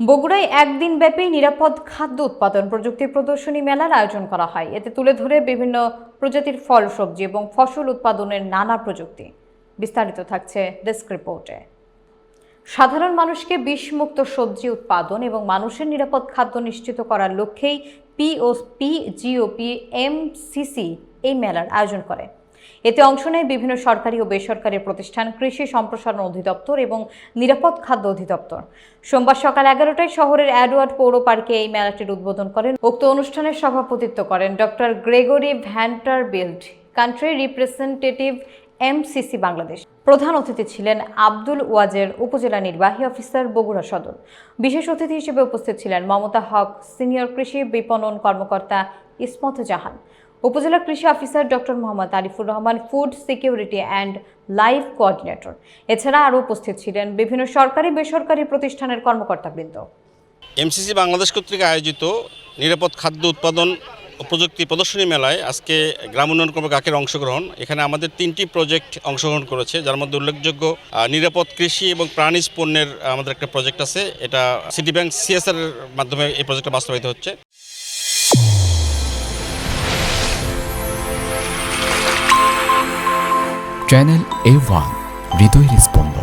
বগুড়ায় একদিন ব্যাপী নিরাপদ খাদ্য উৎপাদন প্রযুক্তি প্রদর্শনী মেলার আয়োজন করা হয়। এতে তুলে ধরে বিভিন্ন প্রজাতির ফল, সবজি এবং ফসল উৎপাদনের নানা প্রযুক্তি। বিস্তারিত থাকছে ডেস্ক রিপোর্টে। সাধারণ মানুষকে বিষমুক্ত সবজি উৎপাদন এবং মানুষের নিরাপদ খাদ্য নিশ্চিত করার লক্ষ্যেই পি ও পি জিওপি এমসিসি এই মেলার আয়োজন করে। এতে অংশ নেয় বিভিন্ন সরকারি ও বেসরকারি প্রতিষ্ঠান, কৃষি সম্প্রসারণ অধিদপ্তর এবং নিরাপদ খাদ্য অধিদপ্তর। সোমবার সকাল এগারোটায় শহরের অ্যাডওয়ার্ড পৌর পার্কে এই মেলাটির উদ্বোধন করেন উক্ত অনুষ্ঠানের সভাপতিত্ব করেন doctor Gregory Vanderbilt country representative MCC Bangladesh. প্রধান অতিথি ছিলেন আব্দুল ওয়াজের উপজেলা নির্বাহী অফিসার বগুড়া সদর। বিশেষ অতিথি হিসেবে উপস্থিত ছিলেন মমতা হক, সিনিয়র কৃষি বিপণন কর্মকর্তা ইসমত জাহান। উপজেলা কৃষি officer doctor Mohammad Arifur Rahman, food security and life coordinator. এছাড়া আরও উপস্থিত ছিলেন বিভিন্ন সরকারি, বেসরকারি প্রতিষ্ঠানের কর্মকর্তাবৃন্দ। এমসিসি বাংলাদেশ কর্তৃক আয়োজিত নিরাপদ খাদ্য উৎপাদন প্রযুক্তি প্রদর্শনী মেলায় আজকে গ্রাম উন্নয়ন কর্মকাকের অংশগ্রহণ, এখানে আমাদের তিনটি প্রজেক্ট অংশগ্রহণ করেছে, যার মধ্যে উল্লেখযোগ্য নিরাপদ কৃষি এবং প্রাণীজ পণ্যের আমাদের একটা প্রজেক্ট আছে, এটা সিটি ব্যাংক সিএসআর মাধ্যমে এই প্রজেক্টটা বাস্তবায়িত হচ্ছে। चैनल ए वन हृदय रिस्पॉन्स